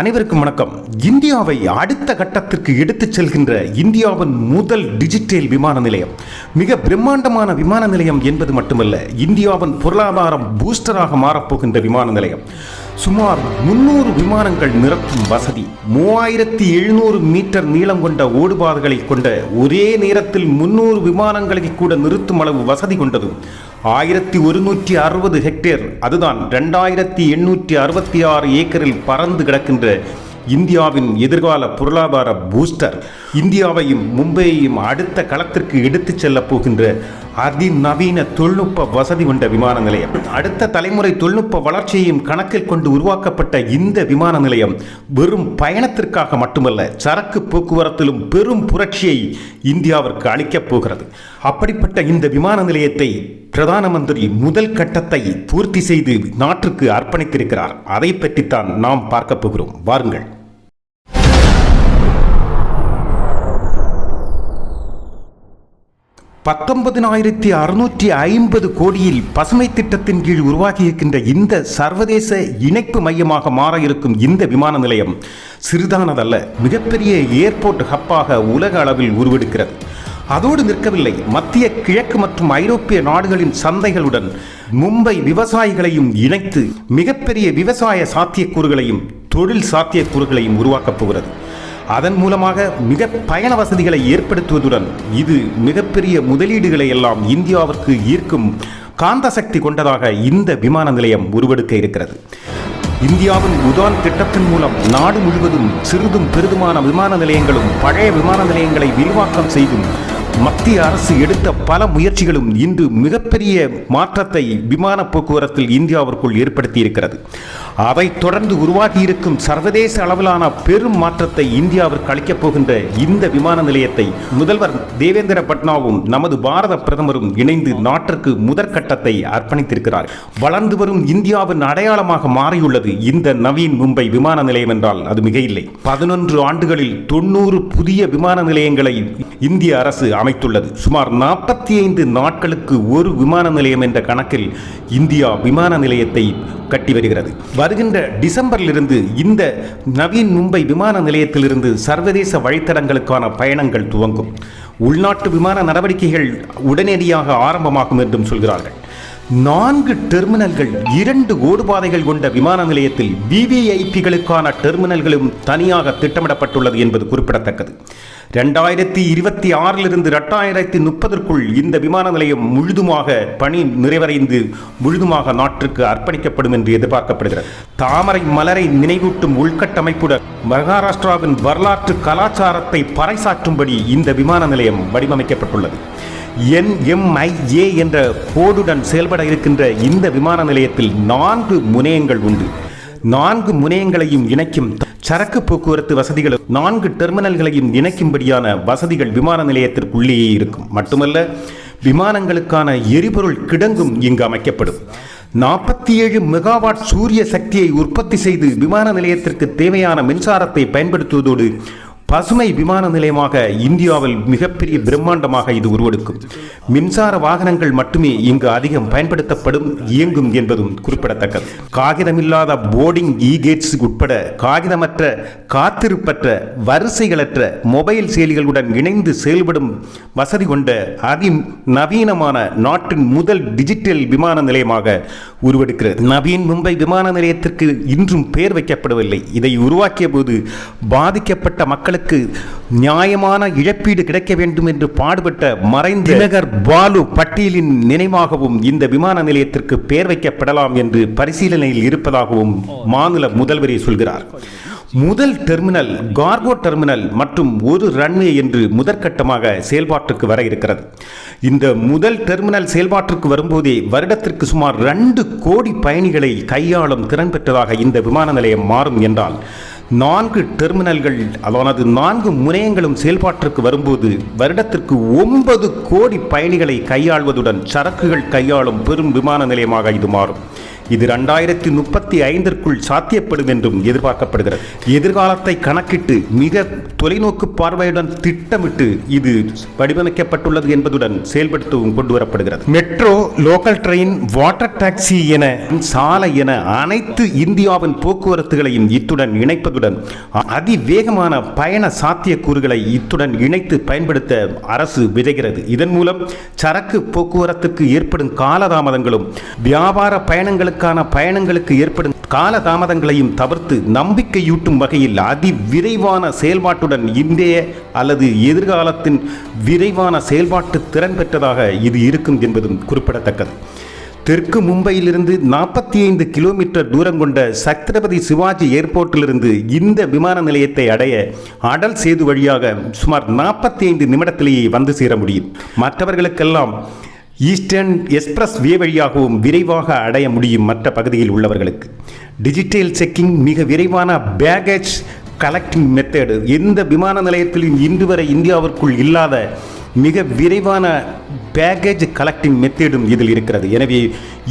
அனைவருக்கும் வணக்கம். இந்தியாவை அடுத்த கட்டத்திற்கு எடுத்துச் செல்கின்ற இந்தியாவின் முதல் டிஜிட்டல் விமான நிலையம். மிக பிரம்மாண்டமான விமான நிலையம் என்பது மட்டுமல்ல இந்தியாவின் பொருளாதாரம் பூஸ்டராக மாறப்போகின்ற விமான நிலையம். சுமார் முன்னூறு விமானங்கள் நிறுத்தும் வசதி மூவாயிரத்தி எழுநூறு மீட்டர் நீளம் கொண்ட ஓடுபாதைகளை கொண்ட ஒரே நேரத்தில் முன்னூறு விமானங்களை கூட நிறுத்தும் அளவு வசதி கொண்டதும் ஆயிரத்தி ஒருநூற்றி அறுபது ஹெக்டேர் அதுதான் ரெண்டாயிரத்தி எண்ணூற்றி அறுபத்தி ஆறு ஏக்கரில் பறந்து கிடக்கின்ற இந்தியாவின் எதிர்கால பொருளாதார பூஸ்டர் இந்தியாவையும் மும்பையையும் அடுத்த களத்திற்கு எடுத்துச் செல்லப் போகின்ற அதிநவீன தொழில்நுட்ப வசதி கொண்ட விமான நிலையம். அடுத்த தலைமுறை தொழில்நுட்ப வளர்ச்சியையும் கணக்கில் கொண்டு உருவாக்கப்பட்ட இந்த விமான நிலையம் வெறும் பயணத்திற்காக மட்டுமல்ல சரக்கு போக்குவரத்திலும் பெரும் புரட்சியை இந்தியாவிற்கு அளிக்கப் போகிறது. அப்படிப்பட்ட இந்த விமான நிலையத்தை பிரதான மந்திரி முதல் கட்டத்தை பூர்த்தி செய்து நாட்டுக்கு அர்ப்பணித்திருக்கிறார். அதை பற்றித்தான் நாம் பார்க்க போகிறோம். வாருங்கள். பத்தொன்பதினாயிரத்தி அறுநூற்றி ஐம்பது கோடியில் பசுமை திட்டத்தின் கீழ் உருவாகியிருக்கின்ற இந்த சர்வதேச இணைப்பு மையமாக மாற இருக்கும் இந்த விமான நிலையம் சிறிதானதல்ல மிகப்பெரிய ஏர்போர்ட் ஹப்பாக உலக அளவில் உருவெடுக்கிறது. அதோடு நிற்கவில்லை மத்திய கிழக்கு மற்றும் ஐரோப்பிய நாடுகளின் சந்தைகளுடன் மும்பை விவசாயிகளையும் இணைத்து மிகப்பெரிய விவசாய சாத்தியக்கூறுகளையும் தொழில் சாத்தியக்கூறுகளையும் உருவாக்கப் போகிறது. அதன் மூலமாக மிக பயண வசதிகளை ஏற்படுத்துவதுடன் இது மிகப்பெரிய முதலீடுகளை எல்லாம் இந்தியாவிற்கு ஈர்க்கும் காந்த சக்தி கொண்டதாக இந்த விமான நிலையம் உருவெடுக்க இருக்கிறது. இந்தியாவின் உதான் திட்டத்தின் மூலம் நாடு முழுவதும் சிறிதும் பெரிதுமான விமான நிலையங்களும் பழைய விமான நிலையங்களை விரிவாக்கம் செய்தும் மத்திய அரசு எடுத்த பல முயற்சிகளும் இன்று மிகப்பெரிய மாற்றத்தை விமான போக்குவரத்தில் இந்தியாவிற்குள் ஏற்படுத்தி இருக்கிறது. அதை தொடர்ந்து உருவாகியிருக்கும் சர்வதேச அளவிலான பெரும் மாற்றத்தை இந்தியாவிற்கு அளிக்கப் போகின்ற இந்த விமான நிலையத்தை முதல்வர் தேவேந்திர பட்னாவும் நமது பாரத பிரதமரும் இணைந்து நாட்டிற்கு முதற்கட்டத்தை அர்ப்பணித்திருக்கிறார். வளர்ந்து வரும் இந்தியாவின் அடையாளமாக மாறியுள்ளது இந்த நவீன் மும்பை விமான நிலையம் என்றால் அது மிக இல்லை பதினொன்று ஆண்டுகளில் தொண்ணூறு புதிய விமான நிலையங்களை இந்திய அரசு அமைத்துள்ளது. சுமார் நாற்பத்தி ஐந்து நாட்களுக்கு ஒரு விமான நிலையம் என்ற கணக்கில் இந்தியா விமான நிலையத்தை கட்டி வருகிறது. வருகின்ற டிசம்பரிலிருந்து இந்த நவீன் மும்பை விமான நிலையத்திலிருந்து சர்வதேச வழித்தடங்களுக்கான பயணங்கள் துவங்கும். உள்நாட்டு விமான நடவடிக்கைகள் உடனடியாக ஆரம்பமாகும் என்றும் சொல்கிறார்கள். நான்கு டெர்மினல்கள் இரண்டு ஓடுபாதைகள் கொண்ட விமான நிலையத்தில் விவிஐபிகளுக்கான டெர்மினல்களும் தனியாக திட்டமிடப்பட்டுள்ளது என்பது குறிப்பிடத்தக்கது. ரெண்டாயிரத்தி இருபத்தி ஆறிலிருந்து ரெண்டாயிரத்தி முப்பதற்குள் இந்த விமான நிலையம் முழுதுமாக பணி நிறைவடைந்து முழுதுமாக நாட்டிற்கு அர்ப்பணிக்கப்படும் என்று எதிர்பார்க்கப்படுகிறது. தாமரை மலரை நினைவூட்டும் உள்கட்டமைப்புடன் மகாராஷ்டிராவின் வரலாற்று கலாச்சாரத்தை பறைசாற்றும்படி இந்த விமான நிலையம் வடிவமைக்கப்பட்டுள்ளது. என்எம்ஐஏ என்ற கோடுடன் செயல்பட இருக்கின்ற இந்த விமான நிலையத்தில் நான்கு முனையங்கள் உண்டு. நான்கு முனையங்களையும் இணைக்கும் சரக்கு போக்குவரத்து வசதிகளும் நான்கு டெர்மினல்களையும் இணைக்கும்படியான வசதிகள் விமான நிலையத்திற்குள்ளேயே இருக்கும். மட்டுமல்ல விமானங்களுக்கான எரிபொருள் கிடங்கும் இங்கு அமைக்கப்படும். நாற்பத்தி ஏழு மெகாவாட் சூரிய சக்தியை உற்பத்தி செய்து விமான நிலையத்திற்கு தேவையான மின்சாரத்தை பயன்படுத்துவதோடு பசுமை விமான நிலையமாக இந்தியாவில் மிகப்பெரிய பிரம்மாண்டமாக இது உருவெடுக்கும். மின்சார வாகனங்கள் மட்டுமே இங்கு அதிகம் பயன்படுத்தப்படும் இயங்கும் என்பதும் குறிப்பிடத்தக்கது. காகிதமில்லாத போர்டிங் இ கேட்ஸ் உட்பட காகிதமற்ற காத்திருப்பற்ற வரிசைகளற்ற மொபைல் செயலிகளுடன் இணைந்து செயல்படும் வசதி கொண்ட அதி நவீனமான நாட்டின் முதல் டிஜிட்டல் விமான நிலையமாக உருவெடுக்கிறது. நவீன் மும்பை விமான நிலையத்திற்கு இன்றும் பெயர் வைக்கப்படவில்லை. இதை உருவாக்கிய போது பாதிக்கப்பட்ட மக்களுக்கு நியாயமான இழப்பீடு கிடைக்க வேண்டும் என்று பாடுபட்ட மறைந்த தினகர் பாலு பட்டீலின் நினைவாகவும் இந்த விமான நிலையத்திற்கு பெயர் வைக்கப்படலாம் என்று பரிசீலனையில் இருப்பதாகவும் மாநில முதல்வரே சொல்கிறார். முதல் டெர்மினல் கார்கோ டெர்மினல் மற்றும் ஒரு ரன்வே என்று முதற்கட்டமாக செயல்பாட்டுக்கு வர இருக்கிறது. இந்த முதல் டெர்மினல் செயல்பாட்டிற்கு வரும்போதே வருடத்திற்கு சுமார் ரெண்டு கோடி பயணிகளை கையாளும் திறன் பெற்றதாக இந்த விமான நிலையம் மாறும் என்றால் நான்கு டெர்மினல்கள் அதாவது நான்கு முனையங்களும் செயல்பாட்டிற்கு வரும்போது வருடத்திற்கு ஒன்பது கோடி பயணிகளை கையாள்வதுடன் சரக்குகள் கையாளும் பெரும் விமான நிலையமாக இது மாறும். இது ரெண்டாயிரத்தி முப்பத்தி ஐந்திற்குள் சாத்தியப்படும் என்றும் எதிர்பார்க்கப்படுகிறது. எதிர்காலத்தை கணக்கிட்டு மிக தொலைநோக்கு பார்வையுடன் திட்டமிட்டு இது வடிவமைக்கப்பட்டுள்ளது என்பதுடன் செயல்படுத்தவும் கொண்டு வரப்படுகிறது metro local train water taxi என சாலை என அனைத்து இந்தியாவின் போக்குவரத்துகளையும் இத்துடன் இணைப்பதுடன் அதிவேகமான பயண சாத்தியக்கூறுகளை இத்துடன் இணைத்து பயன்படுத்த அரசு விதைகிறது. இதன் மூலம் சரக்கு போக்குவரத்துக்கு ஏற்படும் காலதாமதங்களும் வியாபார அதற்கான பயணங்களுக்கு ஏற்படும் காலதாமதங்களையும் தவிர்த்து நம்பிக்கையூட்டும் வகையில் அதி விரைவான செயல்பாட்டுடன் இன்றைய அல்லது எதிர்காலத்தின் விரைவான செயல்பாட்டு திறன் பெற்றதாக இது இருக்கும் என்பதும் குறிப்பிடத்தக்கது. தெற்கு மும்பையிலிருந்து நாற்பத்தி ஐந்து கிலோமீட்டர் தூரம் கொண்ட சத்ரபதி சிவாஜி ஏர்போர்ட்டிலிருந்து இந்த விமான நிலையத்தை அடைய அடல் சேது வழியாக சுமார் நாற்பத்தி ஐந்து நிமிடத்திலேயே வந்து சேர முடியும். மற்றவர்களுக்கெல்லாம் ஈஸ்டர்ன் எக்ஸ்பிரஸ் வே வழியாகவும் விரைவாக அடைய முடியும் மற்ற பகுதியில் உள்ளவர்களுக்கு. டிஜிட்டல் செக்கிங் மிக விரைவான பேகேஜ் கலெக்டிங் மெத்தேடு எந்த விமான நிலையத்திலும் இன்று வரை இந்தியாவிற்குள் இல்லாத மிக விரைவான பேக்கேஜ் கலெக்டிங் மெத்தேடும் இதில் இருக்கிறது. எனவே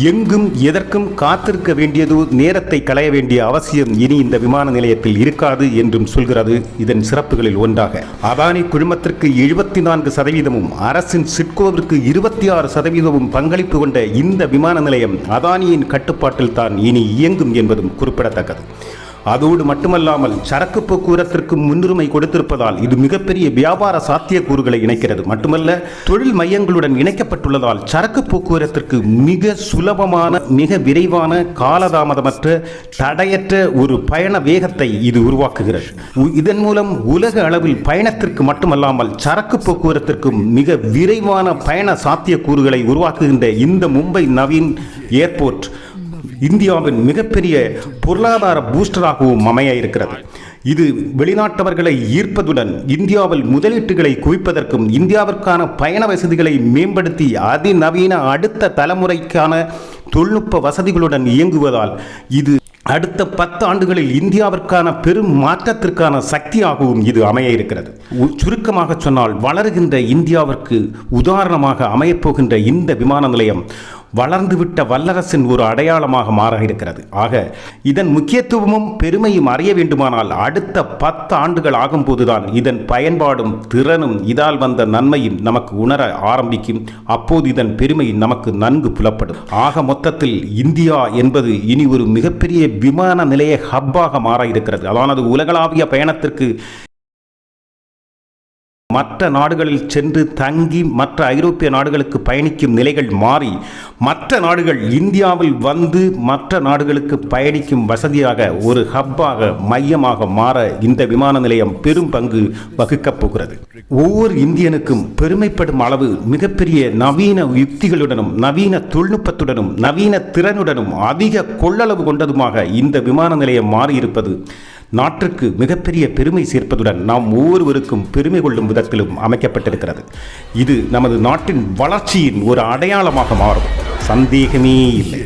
எங்கும் எதற்கும் காத்திருக்க வேண்டியது நேரத்தை களைய வேண்டிய அவசியம் இனி இந்த விமான நிலையத்தில் இருக்காது என்றும் சொல்கிறது இதன் சிறப்புகளில் ஒன்றாக. அதானி குழுமத்திற்கு எழுபத்தி நான்கு சதவீதமும் அரசின் சிட்கோவிற்கு இருபத்தி ஆறு சதவீதமும் பங்களிப்பு கொண்ட இந்த விமான நிலையம் அதானியின் கட்டுப்பாட்டில் தான் இனி இயங்கும் என்பதும் குறிப்பிடத்தக்கது. அதோடு மட்டுமல்லாமல் சரக்கு போக்குவரத்திற்கு முன்னுரிமை கொடுத்திருப்பதால் இது மிகப்பெரிய வியாபார சாத்தியக்கூறுகளை இணைக்கிறது. மட்டுமல்ல தொழில் மையங்களுடன் இணைக்கப்பட்டுள்ளதால் சரக்கு போக்குவரத்திற்கு மிக சுலபமான மிக விரைவான காலதாமதமற்ற தடையற்ற ஒரு பயண வேகத்தை இது உருவாக்குகிறது. உ- இதன் மூலம் உலக அளவில் பயணத்திற்கு மட்டுமல்லாமல் சரக்கு போக்குவரத்திற்கும் மிக விரைவான பயண சாத்தியக்கூறுகளை உருவாக்குகின்ற இந்த மும்பை நவீன் ஏர்போர்ட் இந்தியாவின் மிகப்பெரிய பொருளாதார பூஸ்டராகவும் அமைய இருக்கிறது இது வெளிநாட்டவர்களை ஈர்ப்பதுடன் இந்தியாவில் முதலீட்டுகளை குவிப்பதற்கும் இந்தியாவிற்கான பயண வசதிகளை மேம்படுத்தி அதிநவீன அடுத்த தலைமுறைக்கான தொழில்நுட்ப வசதிகளுடன் இயங்குவதால் இது அடுத்த பத்து ஆண்டுகளில் இந்தியாவிற்கான பெரும் மாற்றத்திற்கான சக்தியாகவும் இது அமைய இருக்கிறது உ- சுருக்கமாக சொன்னால் வளருகின்ற இந்தியாவிற்கு உதாரணமாக அமையப்போகின்ற இந்த விமான நிலையம் வளர்ந்துவிட்ட வல்லரசின் ஒரு அடையாளமாக மாற இருக்கிறது ஆக இதன் முக்கியத்துவமும் பெருமையும் அறிய வேண்டுமானால் அடுத்த பத்து ஆண்டுகள் ஆகும்போதுதான் இதன் பயன்பாடும் திறனும் இதால் வந்த நன்மையும் நமக்கு உணர ஆரம்பிக்கும். அப்போது இதன் பெருமை நமக்கு நன்கு புலப்படும். ஆக மொத்தத்தில் இந்தியா என்பது இனி ஒரு மிகப்பெரிய விமான நிலைய ஹப்பாக மாற இருக்கிறது. அதானது உலகளாவிய பயணத்திற்கு மற்ற நாடுகளில் சென்று தங்கி மற்ற ஐரோப்பிய நாடுகளுக்கு பயணிக்கும் நிலைகள் மாறி மற்ற நாடுகள் இந்தியாவில் வந்து மற்ற நாடுகளுக்கு பயணிக்கும் வசதியாக ஒரு ஹப்பாக மையமாக மாற இந்த விமான நிலையம் பெரும் பங்கு வகுக்கப் போகிறது. ஒவ்வொரு இந்தியனுக்கும் பெருமைப்படும் அளவு மிகப்பெரிய நவீன யுக்திகளுடனும் நவீன தொழில்நுட்பத்துடனும் நவீன திறனுடனும் அதிக கொள்ளளவு கொண்டதுமாக இந்த விமான நிலையம் மாறியிருப்பது நாட்டிற்கு மிகப்பெரிய பெருமை சேர்ப்பதுடன் நாம் ஒவ்வொருவருக்கும் பெருமை கொள்ளும் விதத்திலும் அமைக்கப்பட்டிருக்கிறது. இது நமது நாட்டின் வளர்ச்சியின் ஒரு அடையாளமாக மாறும். சந்தேகமே இல்லை.